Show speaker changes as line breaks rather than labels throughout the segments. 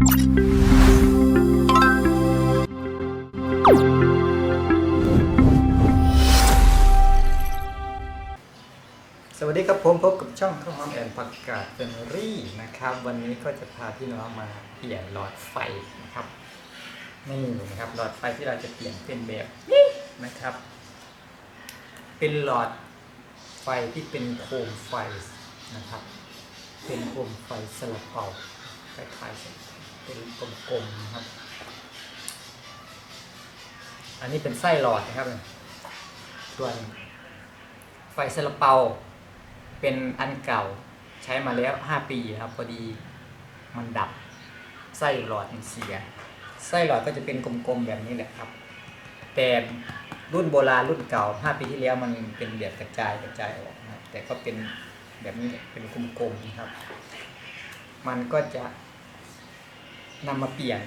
สวัสดีครับผมพบกับช่องข้าวหอมแอนประกาศเฟมอรี่นะครับ วันนี้ก็จะพาพี่น้องมาเปลี่ยนหลอดไฟนะครับนี่นะครับหลอดไฟที่เราจะเปลี่ยนเป็นแบบนี้นะครับ เป็นหลอดไฟที่เป็นโคมไฟนะครับ เป็นโคมไฟสลับเป่าคล้ายๆ เป็นกลมๆนะครับ อันนี้เป็นไส้หลอดนะครับ ส่วนไฟซาลาเปา เป็นอันเก่าใช้มาแล้ว5ปีครับพอดีมันดับไส้หลอดมันเสีย ไส้หลอดก็จะเป็นกลมๆแบบนี้แหละครับ แต่รุ่นโบราณรุ่นเก่า5ปีที่แล้วมันเป็นแบบกระจายกระจายออกนะแต่ก็เป็นแบบนี้เป็นกลมๆนะครับ มันก็จะ นำมาเปลี่ยน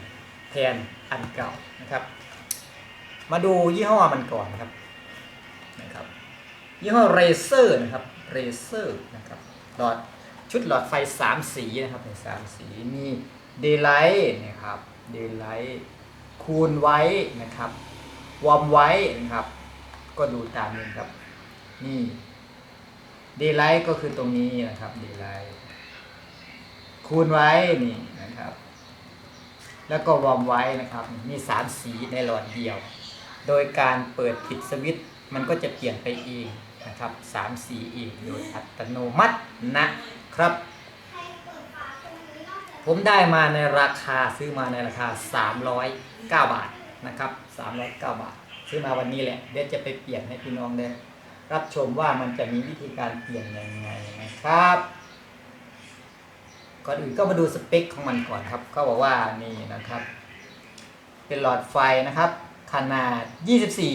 แทนอันเก่านะครับ มาดูยี่ห้อมันก่อนนะครับนะครับยี่ห้อเรเซอร์นะครับเรเซอร์นะครับหลอดชุดหลอดไฟ 3 สีนะครับในสามสีมีเดย์ไลท์นะครับเดย์ไลท์คูณไว้นะครับวอร์มไว้นะครับ ก็ดูตามนี้ครับ นี่เดย์ไลท์ก็คือตรงนี้นะครับเดย์ไลท์คูณไว้นี่นะครับ แล้วก็วอร์มไว้นะครับ มีสามสีในหลอดเดียว โดยการเปิดปิดสวิตช์มันก็จะเปลี่ยนไปเองนะครับสามสีเองโดยอัตโนมัตินะครับ ผมได้มาในราคาซื้อมาในราคา 309 บาทนะครับ 309 บาท ซื้อมาวันนี้แหละ เดี๋ยวจะไปเปลี่ยนให้พี่น้องได้รับชมว่ามันจะมีวิธีการเปลี่ยนยังไงนะครับ ก่อนอื่นก็มาดูสเปคของมันก่อนครับก็บอกว่านี่นะครับ เป็นหลอดไฟนะครับ ขนาด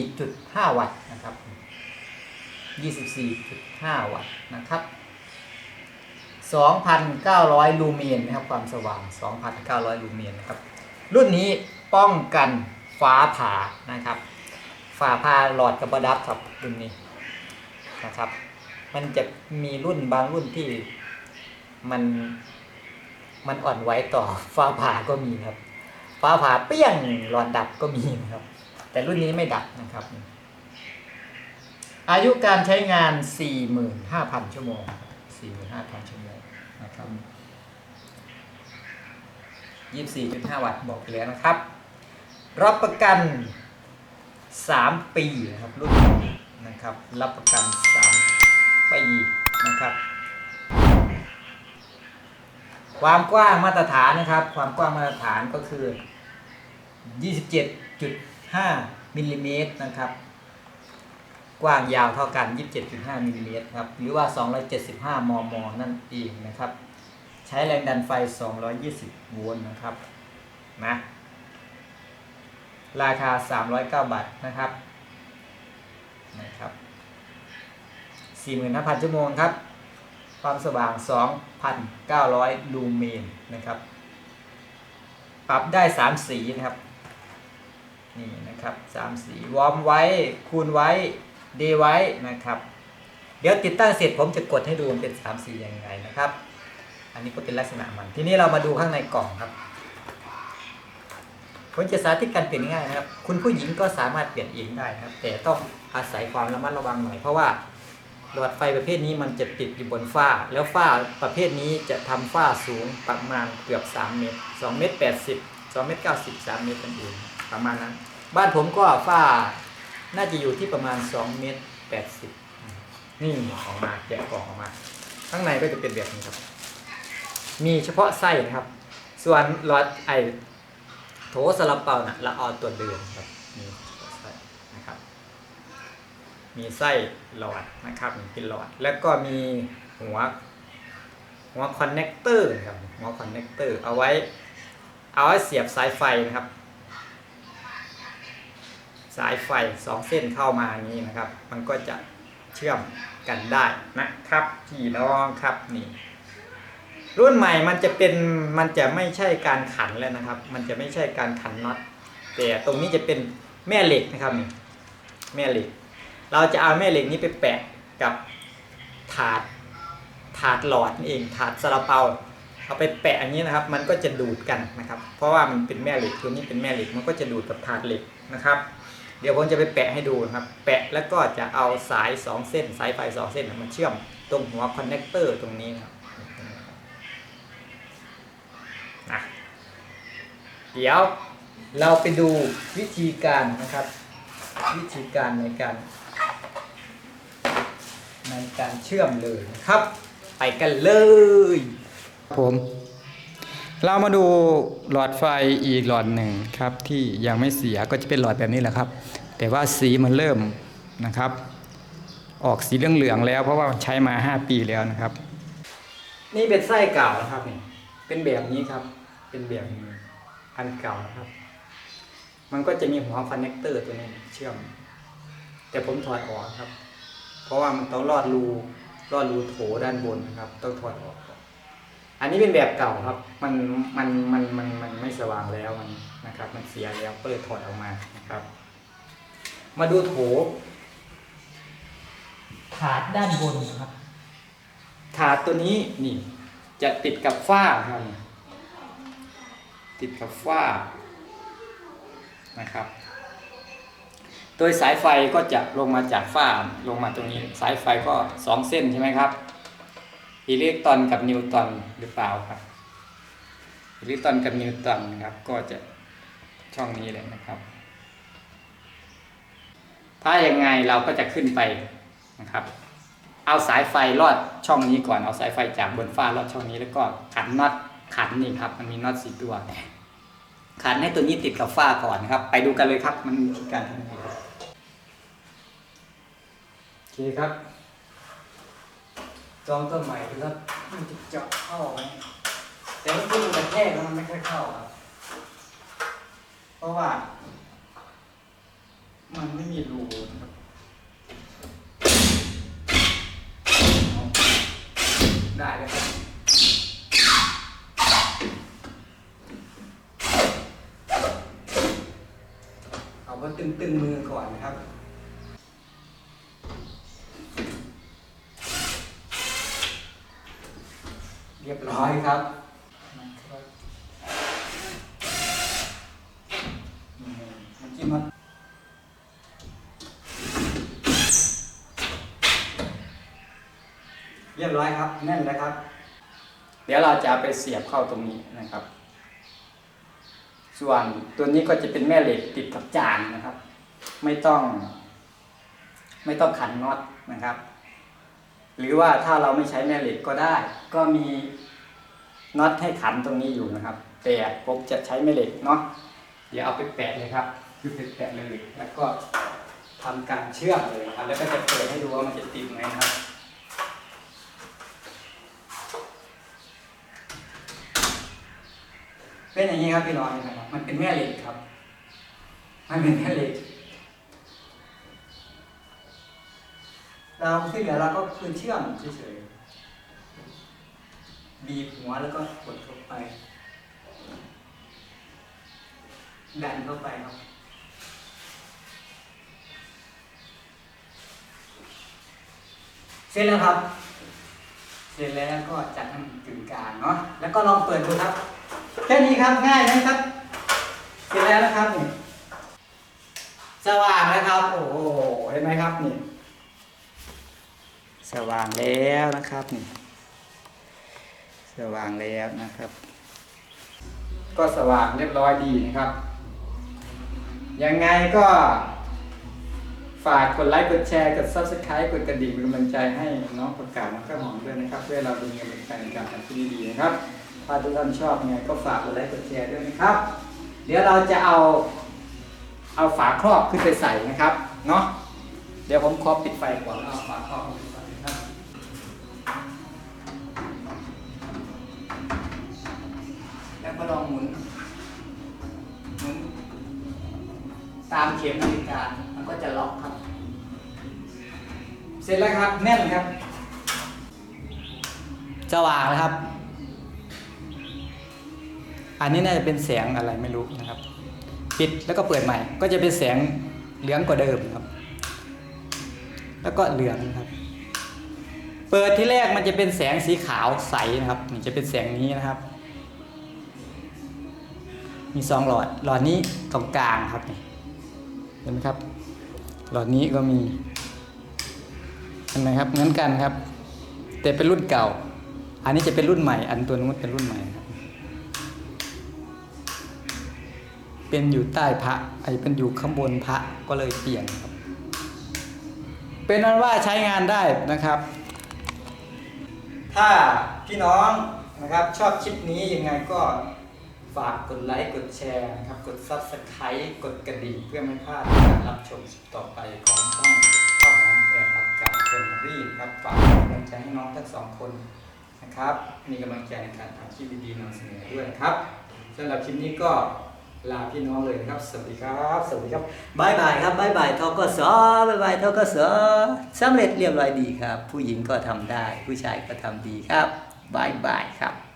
24.5 วัตต์นะครับ 24.5 วัตต์นะครับ 2,900 ลูเมนนะครับความสว่าง 2,900 ลูเมนนะครับ รุ่นนี้ป้องกันฟ้าผ่านะครับ ฟ้าผ่าหลอดกับบดับครับรุ่นนี้นะครับ มันจะมีรุ่นบางรุ่นที่มัน มันอ่อนไหวต่อฟ้าผ่าก็มีครับ ฟ้าผ่าเปี้ยงหลอดดับก็มีนะครับ แต่รุ่นนี้ไม่ดับนะครับ อายุการใช้งาน 45,000 ชั่วโมง 45,000 ชั่วโมงนะครับ24.5 วัตต์บอกไปแล้วนะครับ รับประกัน 3 ปีนะครับรุ่นนี้นะครับ รับประกัน 3 ปีนะครับ ความกว้างมาตรฐานนะครับ ความกว้างมาตรฐานก็คือ 27.5มิลลิเมตรนะครับ กว้างยาวเท่ากัน 27.5มิลลิเมตรครับ หรือว่า 275 มม นั่นเองนะครับ ใช้แรงดันไฟ 220 โวลต์นะครับ นะ ราคา 309 บาทนะครับ นะครับ45,000 ชั่วโมงครับ ความสว่าง 2,900 ลูเมนนะครับ ปรับได้ 3 สีนะครับ นี่นะครับ 3 สี วอร์มไว้ คูณไว้เดไว้นะครับ เดี๋ยวติดตั้งเสร็จผมจะกดให้ดูมันเป็น 3 สียังไงนะครับ อันนี้ก็เป็นลักษณะมัน ทีนี้เรามาดูข้างในกล่องครับผมจะสาธิตการเปลี่ยนง่ายนะครับ คุณผู้หญิงก็สามารถเปลี่ยนเองได้นะครับ แต่ต้องอาศัยความระมัดระวังหน่อยเพราะว่า หลอดไฟประเภทนี้มันจะติดอยู่บนฝ้า แล้วฝ้าประเภทนี้จะทำฝ้าสูงประมาณเกือบ 3 เมตร2เมตร80 2เมตร90 3เมตรนั่นเองประมาณนั้น บ้านผมก็ฝ้าน่าจะอยู่ที่ประมาณ 2 เมตร 80 นี่ออกมาแกะกล่องออกมา ข้างในก็จะเป็นแบบนี้ครับ มีเฉพาะไส้นะครับ ส่วนหลอดไอโถสลับเป่านะละออตัวเดิมครับมีเฉพาะไส้นะครับ มีไส้หลอดนะครับเป็นหลอด แล้วก็มีหัวหัวคอนเนคเตอร์ครับหัวคอนเนคเตอร์เอาไว้ เอาไว้เสียบสายไฟนะครับ สายไฟสองเส้นเข้ามาอย่างนี้นะครับ มันก็จะเชื่อมกันได้นะครับพี่น้องครับนี่ รุ่นใหม่มันจะเป็นมันจะไม่ใช่การขันแล้วนะครับ มันจะไม่ใช่การขันน็อตแต่ตรงนี้จะเป็นแม่เหล็กนะครับนี่แม่เหล็ก เราจะเอาแม่เหล็กนี้ไปแปะกับถาดถาดหลอดนี่เองถาดซาลาเปาเอาไปแปะอย่างนี้นะครับ มันก็จะดูดกันนะครับ เพราะว่ามันเป็นแม่เหล็กตัวนี้เป็นแม่เหล็กมันก็จะดูดกับถาดเหล็กนะครับ เดี๋ยวผมจะไปแปะให้ดูนะครับ แปะแล้วก็จะเอาสาย 2 เส้น สายไฟ2เส้นมาเชื่อมตรงหัวคอนเนคเตอร์ตรงนี้นะครับนะเดี๋ยวเราไปดูวิธีการนะครับ วิธีการในการ ในการเชื่อมเลยนะครับ ไปกันเลยผมเรามาดูหลอดไฟอีกหลอดหนึ่งครับ ที่ยังไม่เสียก็จะเป็นหลอดแบบนี้แหละครับ แต่ว่าสีมันเริ่มนะครับ ออกสีเหลืองๆแล้ว เพราะว่าใช้มา 5 ปีแล้วนะครับ นี่เป็นไส้เก่านะครับนี่เป็นแบบนี้ครับ เป็นแบบนี้อันเก่านะครับ มันก็จะมีหัวคอนเนคเตอร์ตัวนี้เชื่อม แต่ผมถอดออกครับ เพราะว่ามันต้องรอดรูรอดรูโถด้านบนนะครับ ต้องถอดออกอนอันนี้เป็นแบบเก่าครับ มันมันมันมันมันไม่สว่างแล้วมันนะครับ มันเสียแล้วก็เลยถอดออกมานะครับ มาดูโถถาดด้านบนครับ ถาดตัวนี้นี่ จะติดกับฝ้าครับ ติดกับฝ้านะครับ โดยสายไฟก็จะลงมาจากฝ้าลงมาตรงนี้ สายไฟก็สองเส้นใช่ไหมครับอิเล็กตรอนกับนิวตันหรือเปล่าครับอิเล็กตรอนกับนิวตันนครับก็จะช่องนี้เลยนะครับ ถ้าอย่างไงเราก็จะขึ้นไปนะครับ เอาสายไฟลอดช่องนี้ก่อนเอาสายไฟจากบนฟ้าลอดช่องนี้แล้วก็ขันน็อตขันนี่ครับ มันมีน็อตสี่ตัว ขันให้ตัวนี้ติดกับฝ้าก่อนครับ ไปดูกันเลยครับมันมีการทำงไงครับโอ เคครับจองต้นใหม่ดูครับมันจะเจาะเข้าไหมแต่ว่าที่มันกระแทกแล้วมันไม่ค่อยเข้าครับ เพราะว่า มันไม่มีรูครับได้เลยครับเอาว่าตึงตึงๆมือก่อนนะครับ เรียบร้อย ครับนะครับอืมเมื่อกี้มันเรียบร้อยครับแน่นแล้วครับ เดี๋ยวเราจะเอาไปเสียบเข้าตรงนี้นะครับ ส่วนตัวนี้ก็จะเป็นแม่เหล็กติดกับจานนะครับ ไม่ต้อง ไม่ต้องขันน็อตนะครับ หรือว่าถ้าเราไม่ใช้แม่เหล็กก็ได้ ก็มี น็อตให้ขันตรงนี้อยู่นะครับ แต่ผมจะใช้แม่เหล็กเนาะเดี๋ยวเอาไปแปะเลยครับคือไปแปะเลยแล้วก็ทำการเชื่อมเลยครับ แล้วก็จะเปิดให้ดูว่ามันจะติดไหมนะครับเป็นอย่างนี้ครับพี่น้องนะครับมันเป็นแม่เหล็กครับ มันเป็นแม่เหล็ก เราที่เหลือเราก็คือเชื่อมเฉยๆ บีบหัวแล้วก็กดเข้าไป ดันเข้าไปครับ เสร็จแล้วครับ เสร็จแล้วก็จัดให้มันกึ่งกลางเนาะแล้วก็ลองเปิดดูครับ แค่นี้ครับง่ายนะครับ เสร็จแล้วนะครับนี่สว่างแล้วครับ โอ้โหเห็นไหมครับนี่ สว่างแล้วนะครับนี่ สว่างแล้วนะครับ ก็สว่างเรียบร้อยดีนะครับ ยังไงก็ ฝากกดไลค์กดแชร์กด subscribe กดกระดิ่งเป็นกำลังใจให้น้องประกาศน้องข้าวหอมด้วยนะครับ เพื่อเราดูเงินเป็นการในการทำที่ดีๆนะครับ ถ้าทุกท่านชอบยังไงก็ฝากกดไลค์กดแชร์ด้วยนะครับ เดี๋ยวเราจะเอาเอาฝาครอบขึ้นไปใส่นะครับเนาะเดี๋ยวผมขอปิดไฟก่อนเอาฝาครอบ ก็ลองหมุนหมุนตามเข็มนาฬิกามันก็จะล็อกครับ เสร็จแล้วครับแน่นครับสว่างแล้วครับ อันนี้น่าจะเป็นแสงอะไรไม่รู้นะครับ ปิดแล้วก็เปิดใหม่ ก็จะเป็นแสงเหลืองกว่าเดิมครับ แล้วก็เหลืองครับ เปิดที่แรกมันจะเป็นแสงสีขาวใสนะครับ นี่จะเป็นแสงนี้นะครับ มีสองหลอด หลอดนี้ตรงกลางครับเห็นไหมครับ หลอดนี้ก็มีเห็นไหมครับเหมือนกันครับ แต่เป็นรุ่นเก่า อันนี้จะเป็นรุ่นใหม่ อันตัวนู้นเป็นรุ่นใหม่ครับ เป็นอยู่ใต้พระไอ้เป็นอยู่ข้างบนพระก็เลยเปลี่ยนครับ เป็นนั้นว่าใช้งานได้นะครับ ถ้าพี่น้องนะครับชอบคลิปนี้ยังไงก็ ฝากกดไลค์กดแชร์นะครับ กด Subscribe กดกระดิ่งเพื่อไม่พลาดการรับชมคลิปต่อไปของช่องข้าวหอมแอบผักกาดเฟรนรี่นะครับฝากกำลังใจให้น้องทั้งสองคนนะครับ มีกำลังใจในการทำคลิปดีๆนำเสนอด้วยนะครับสำหรับคลิปนี้ก็ลาพี่น้องเลยนะครับ สวัสดีครับ สวัสดีครับบายบายครับบายบายทกสบายบายทกสสำเร็จเรียบร้อยดีครับ ผู้หญิงก็ทำได้ ผู้ชายก็ทำดีครับบายบายครับ